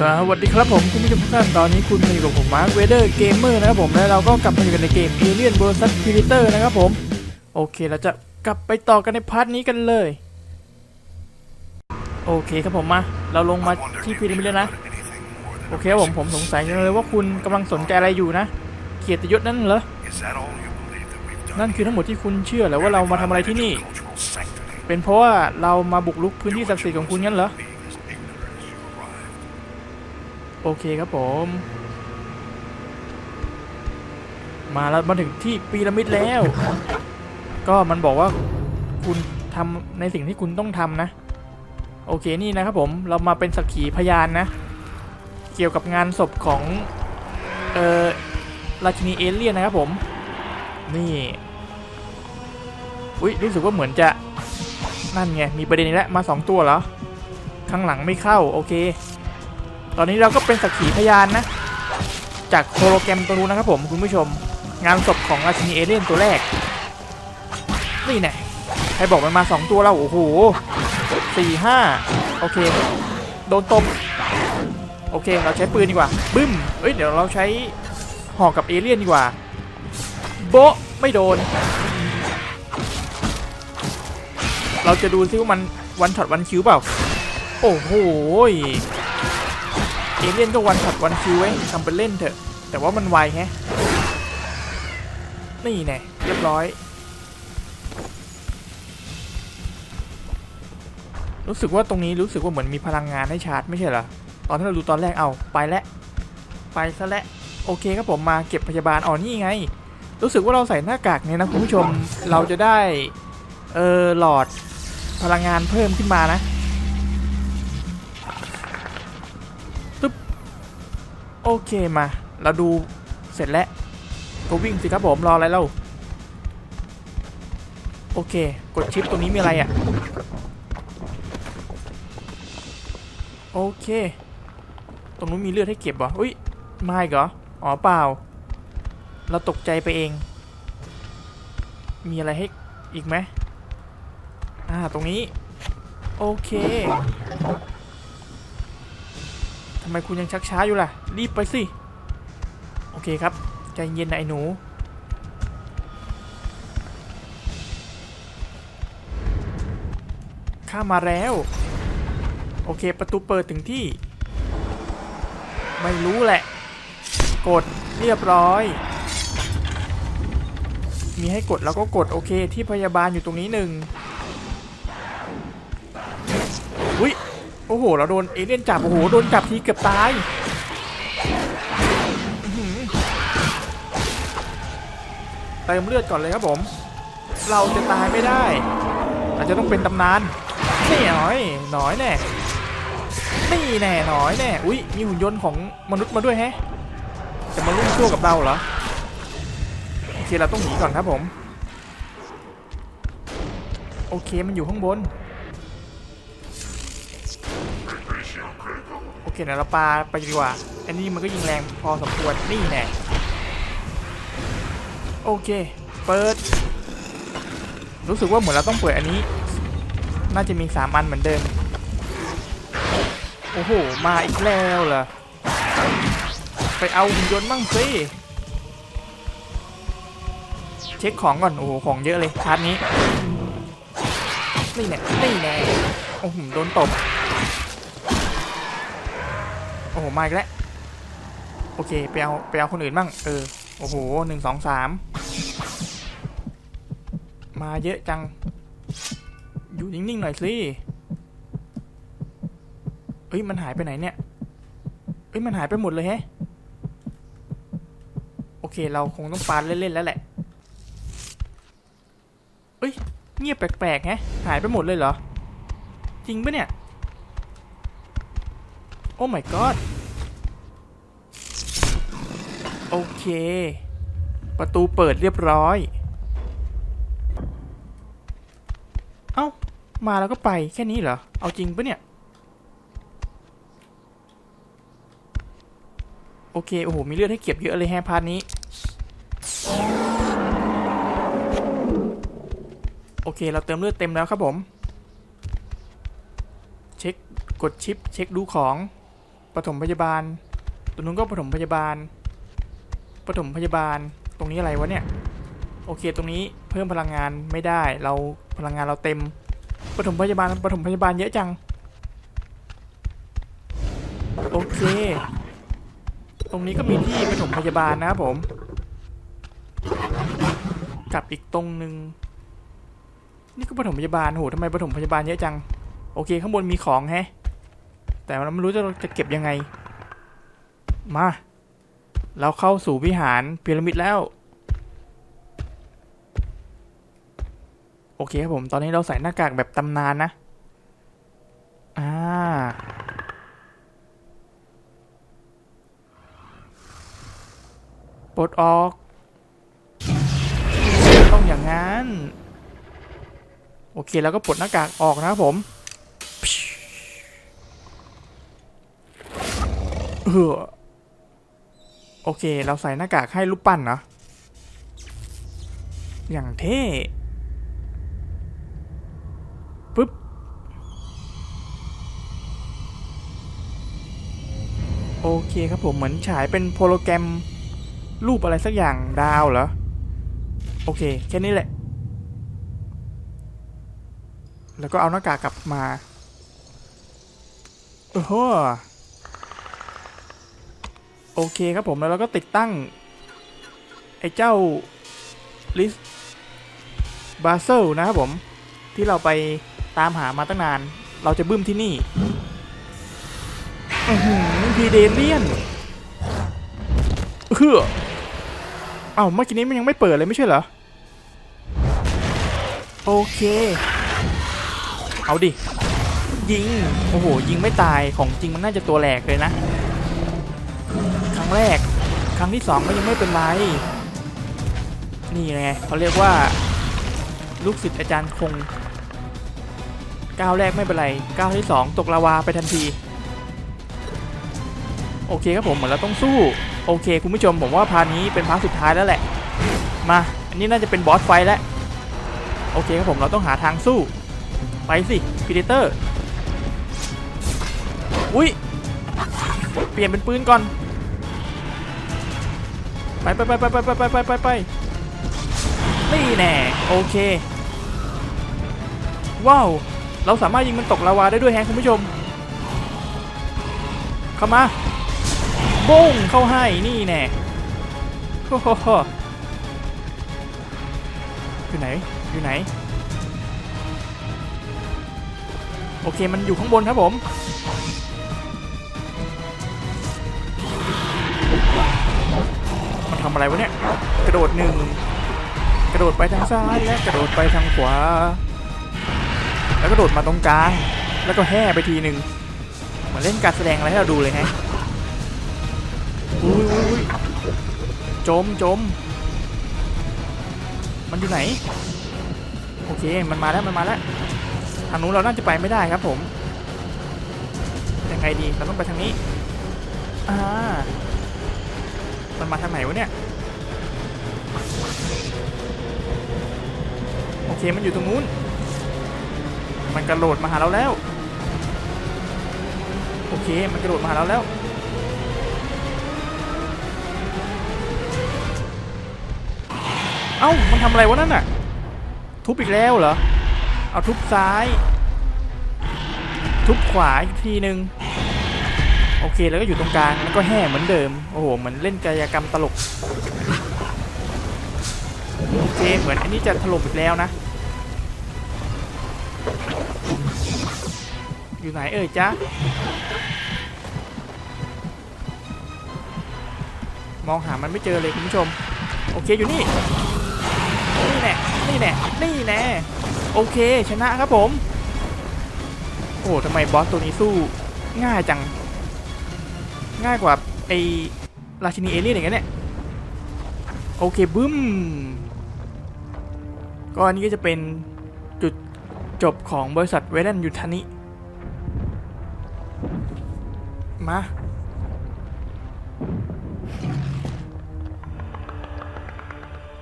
สวัสดีครับผมคุณผู้ชมทุกท่านตอนนี้คุณมาอยู่กับผมมาร์คเวเดอร์เกมเมอร์นะครับผมและเราก็กลับมาอยู่กันในเกม Alien vs Predator นะครับผม โอเคเราจะกลับไปต่อกันในพาร์ทนี้กันเลย โอเคครับผมมาเราลงมาที่พีระมิดแล้วนะ โอเคครับผมผมสงสัยเลยว่าคุณกำลังสนใจอะไรอยู่นะ เกียรติยศนั่นเหรอ นั่นคือทั้งหมดที่คุณเชื่อเหรือว่าเรามาทำอะไรที่นี่ เป็นเพราะว่าเรามาบุกรุกพื้นที่ศักดิ์สิทธิ์ของคุณงั้นเหรอ โอเคครับผม มาแล้วมาถึงที่พีระมิดแล้ว ก็มันบอกว่าคุณทำในสิ่งที่คุณต้องทำนะ โอเคนี่นะครับผมเรามาเป็นสักขีพยานนะ เกี่ยวกับงานศพของเออราชินีเอเลี่ยนนะครับผม นี่อุ้ยรู้สึกว่าเหมือนจะนั่นไงมีประเด็นอีกแล้วมาสองตัวเหรอข้างหลังไม่เข้า โอเค ตอนนี้เราก็เป็นสักขีพยานนะ จากโฮโลแกรมตัวนู้นนะครับผมคุณผู้ชม งานศพของราชินีเอเลี่ยนตัวแรก นี่แน่ใครบอกมันมา 2 ตัวแล้วโอ้โหสี่ห้าโอเค โดนตบโอเค เราใช้ปืนดีกว่า บึ้มเอ้ย เดี๋ยวเราใช้หอกกับเอเลี่ยนดีกว่า โบะไม่โดน เราจะดูซิว่ามันวันช็อตวันคิวเปล่า โอ้โห เอเลี่ยนก็วันช็อตวันคิวไว้ยทำเป็นเล่นเถอะ แต่ว่ามันไวแฮะนี่แน่เรียบร้อย รู้สึกว่าตรงนี้รู้สึกว่าเหมือนมีพลังงานให้ชาร์จไม่ใช่เหรอ ตอนที่เราดูตอนแรกเอาไปแล้วไปซะแล้วโอเคครับผมมาเก็บพยาบาลอ๋อนี่ไง รู้สึกว่าเราใส่หน้ากากเนี่ยนะคุณผู้ชมเราจะได้เออหลอดพลังงานเพิ่มขึ้นมานะ โอเคมา เราดูเสร็จแล้วก็วิ่งสิครับผมรออะไรเล่าโอเค กดชิปตรงนี้มีอะไรอะ่ะ โอเค ตรงนู้นมีเลือดให้เก็บเหรออุ้ยไม่เหรออ๋อเปล่า เราตกใจไปเอง มีอะไรให้อีกไหมอ่า ตรงนี้ โอเคำไมคุณยังชักช้าอยู่ล่ะ รีบไปสิ โอเคครับ ใจเย็นนะไอ้หนู ข้ามาแล้ว โอเค ประตูเปิดถึงที่ ไม่รู้แหละ กดเรียบร้อย มีให้กดแล้วก็กดโอเค ที่พยาบาลอยู่ตรงนี้หนึ่ง โอ้โห เราโดนเอเลี่ยนจับ โอ้โห โดนจับทีเกือบตาย เติมเลือดก่อนเลยครับผม เราจะตายไม่ได้ อาจจะต้องเป็นตำนานนี่หน่อย หน่อยแน่นี่แน่หน่อยแน่ อุ้ยมีหุ่นยนต์ของมนุษย์มาด้วยแฮะ จะมารุ่งชั่วกับเราเหรอ โอเค เราต้องหนีก่อนครับผม โอเค มันอยู่ข้างบน โอเคเดี๋ยวเราปาไปดีกว่า อันนี้มันก็ยิงแรงพอสมควรนี่แน่โอเค เปิด รู้สึกว่าเหมือนเราต้องเปิดอันนี้ น่าจะมีสามอันเหมือนเดิม โอ้โห มาอีกแล้วเหรอ ไปเอาหุ่นยนต์มั่งสิเช็คของก่อน โอ้โห ของเยอะเลยชาร์จนี้ นี่แน่นี่แน่โอ้โห โดนตบ อ้โหมาอีกแล้วโอเคไปเอาไปเอาคนอื่นบ้างเออโอ้โหหนึ่งสองสามมาเยอะจัง อยู่นิ่งๆหน่อยสิเอ้ยมันหายไปไหนเนี่ยเอ้ยมันหายไปหมดเลยแฮะโอเคเราคงต้องปาเล่นๆแล้วแหละเอ้ยเงียบแปลกๆแฮะหายไปหมดเลยเหรอ จริงปะเนี่ย โอ้ my god โอเค ประตูเปิดเรียบร้อย เอ้า มาแล้วก็ไปแค่นี้เหรอ เอาจริงปะเนี่ย โอเค โอ้โห มีเลือดให้เก็บเยอะเลยแฮพาร์ทนี้ โอเค เราเติมเลือดเต็มแล้วครับผม เช็ค กดชิป เช็คดูของปฐมพยาบาลตรงนู้นก็ปฐมพยาบาล ปฐมพยาบาลตรงนี้อะไรวะเนี่ย โอเคตรงนี้เพิ่มพลังงานไม่ได้ เราพลังงานเราเต็มปฐมพยาบาลปฐมพยาบาลเยอะจัง โอเค ตรงนี้ก็มีที่ปฐมพยาบาลนะครับผมกับอีกตรงหนึ่งนี่ก็ปฐมพยาบาลโหทำไมปฐมพยาบาลเยอะจัง โอเค ข้างบนมีของแฮะ แต่เราไม่รู้จะจะเก็บยังไง มา เราเข้าสู่วิหารพีระมิดแล้ว โอเคครับผม ตอนนี้เราใส่หน้ากากแบบตำนานนะ อ่า ปลดออก ต้องอย่างนั้น โอเค แล้วก็ปลดหน้ากากออกนะครับผมเออ โอเค เราใส่หน้ากากให้รูปปั้นเนาะอย่างเท่ปึ๊บ โอเคครับผมเหมือนฉายเป็นโพโลแกรมรูปอะไรสักอย่างดาวเหรอ โอเค แค่นี้แหละ แล้วก็เอาหน้ากากกลับมา โอ้โห โอเคครับผมแล้วเราก็ติดตั้ง ไอ้เจ้าลิสบาเซลนะครับผม ที่เราไปตามหามาตั้งนาน เราจะบึ้มที่นี่อือหือพีเดเลียนเฮ้อเอ้าเมื่อกี้นี้มันยังไม่เปิดเลยไม่ใช่เหรอ โอเค เอาดิ ยิง โอ้โห ยิงไม่ตายของจริงมันน่าจะตัวแหลกเลยนะ รั้งแรก ครั้งที่สองก็ยังไม่เป็นไร นี่ไงเขาเรียกว่า ลูกศิษย์อาจารย์คงก้าวแรกไม่เป็นไรก้าวที่สองตกลาวาไปทันที โอเคครับผมเหมือนเราต้องสู้ โอเค คุณผู้ชมผมว่าพาร์ทนี้เป็นพาร์ทสุดท้ายแล้วแหละ มา อันนี้น่าจะเป็นบอสไฟแล้ว โอเคครับผมเราต้องหาทางสู้ ไปสิพีเดเตอร์ อุ้ยเปลี่ยนเป็นปืนก่อน ไปไปไปไปไปไปไปไปไปนี่แน่โอเค ว้าว เราสามารถยิงมันตกลาวาได้ด้วยแฮะคุณผู้ชม เข้ามาบุ้งเข้าให้นี่แน่โอ้โหอยู่ไหนอยู่ไหน โอเคมันอยู่ข้างบนครับผม ทำอะไรวะเนี่ย กระโดดหนึ่งกระโดดไปทางซ้ายและกระโดดไปทางขวา แล้วกระโดดมาตรงกลาง แล้วก็แห่ไปทีหนึ่งเหมือนเล่นการแสดงอะไรให้เราดูเลยฮะอุ้ยอุ้ยจมจม มันอยู่ไหน โอเค มันมาแล้ว มันมาแล้ว ทางนู้นเราน่าจะไปไม่ได้ครับผม ยังไงดี เราต้องไปทางนี้ อ่า มันมาทางไหนวะเนี่ย เคมันอยู่ตรงนู้น มันกระโดดมาหาเราแล้ว โอเค มันกระโดดมาหาเราแล้ว เอ้า มันทำอะไรวะนั่นน่ะ ทุบอีกแล้วเหรอ เอาทุบซ้าย ทุบขวาอีกทีหนึ่งโอเค แล้วก็อยู่ตรงกลาง แล้วก็แห่เหมือนเดิม โอ้โห เหมือนเล่นกายกรรมตลกโอเคเหมือนอันนี้จะถล่มอีกแล้วนะ อยู่ไหนเอ่ยจ๊ะ มองหามันไม่เจอเลยคุณผู้ชม โอเคอยู่นี่ นี่แน่นี่แน่นี่แน่โอเคชนะครับผม โอ้ทำไมบอสตัวนี้สู้ง่ายจัง ง่ายกว่าไอราชินีเอเลี่ยนอย่างเงี้ยเนี่ยโอเคบึ้มก็อันนี้ก็จะเป็นจุดจบของบริษัทเวลันยูทานิ มา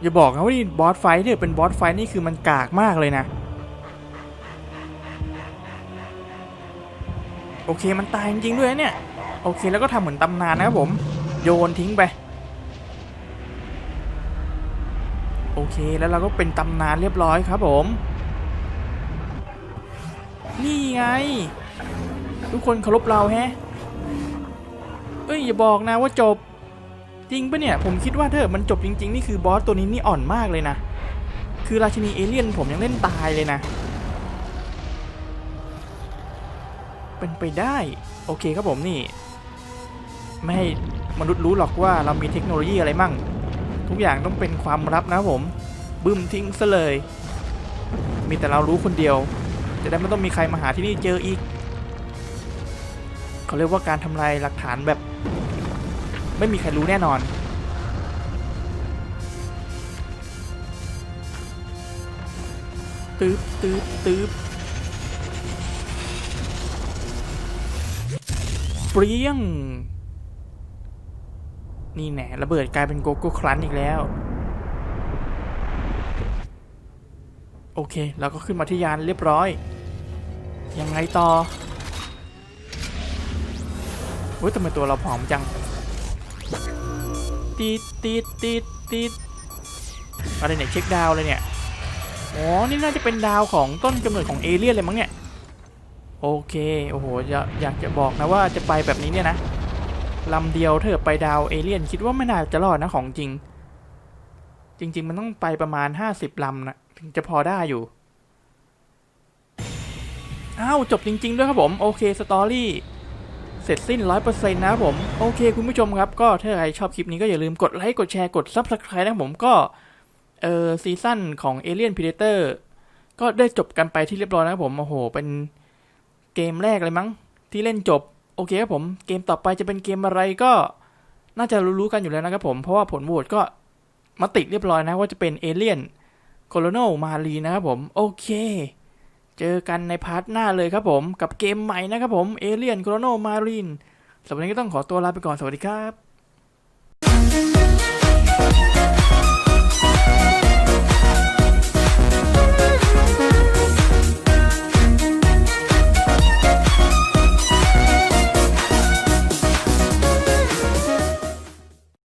อย่าบอกนะว่านี่บอสไฟท์เนี่ยเป็นบอสไฟท์นี่คือมันกากมากเลยนะ โอเคมันตายจริงๆด้วยเนี่ย โอเคแล้วก็ทำเหมือนตำนานนะครับผม โยนทิ้งไป โอเคแล้วเราก็เป็นตำนานเรียบร้อยครับผมนี่ไง ทุกคนเคารพเราแฮะ เอ้ยอย่าบอกนะว่าจบ จริงปะเนี่ย ผมคิดว่าถ้าเกิดมันจบจริง ๆ นี่คือบอสตัวนี้นี่อ่อนมากเลยนะ คือราชินีเอเลี่ยนผมยังเล่นตายเลยนะ เป็นไปได้ โอเคครับผมนี่ ไม่ให้มนุษย์รู้หรอกว่าเรามีเทคโนโลยีอะไรมั่ง ทุกอย่างต้องเป็นความลับนะผม บึ้มทิ้งซะเลย มีแต่เรารู้คนเดียว จะได้ไม่ต้องมีใครมาหาที่นี่เจออีกเขาเรียกว่าการทำลายหลักฐานแบบ ไม่มีใครรู้แน่นอนตืบตืบตืบเปรี้ยง นี่แน่ระเบิดกลายเป็นโกโก้ครันอีกแล้ว โอเคแล้วก็ขึ้นมาที่ยานเรียบร้อย ยังไงต่อ เฮ้ยทำไมตัวเราผอมจังตีดตีดตีดตีดอะไรเนี่ยเช็คดาวเลยเนี่ยอ๋อนี่น่าจะเป็นดาวของต้นกำเนิดของเอเลี่ยนเลยมั้งเนี่ยโอเคโอ้โหอยากอยากจะบอกนะว่าจะไปแบบนี้เนี่ยนะลำเดียวเธอไปดาวเอเลี่ยนคิดว่าไม่น่าจะรอดนะของจริง จริง ๆ มันต้องไปประมาณ 50ลำนะถึงจะพอได้อยู่อ้าวจบจริง ๆ ด้วยครับผม โอเคสตอรี่ ร็จสิ้น 100%นะครับผม โอเคคุณผู้ชมครับ ก็ถ้าใครชอบคลิปนี้ก็อย่าลืมกดไลค์ กดแชร์ กด Subscribe นะผมก็เออซีซั่นของ Alien Predator ก็ได้จบกันไปที่เรียบร้อยนะผมโอ้โห เป็นเกมแรกเลยมั้ง ที่เล่นจบ โอเคครับผม เกมต่อไปจะเป็นเกมอะไรก็น่าจะรู้ๆกันอยู่แล้วนะครับผม เพราะว่าผลโหวตก็มาติดเรียบร้อยนะว่าจะเป็น Alien Colonel Marine นะครับผม โอเค เจอกันในพาร์ทหน้าเลยครับผม กับเกมใหม่นะครับผมเอเลียนโครโนมารีนสำหรับวันนี้ก็ต้องขอตัวลาไปก่อนสวัสดีครับ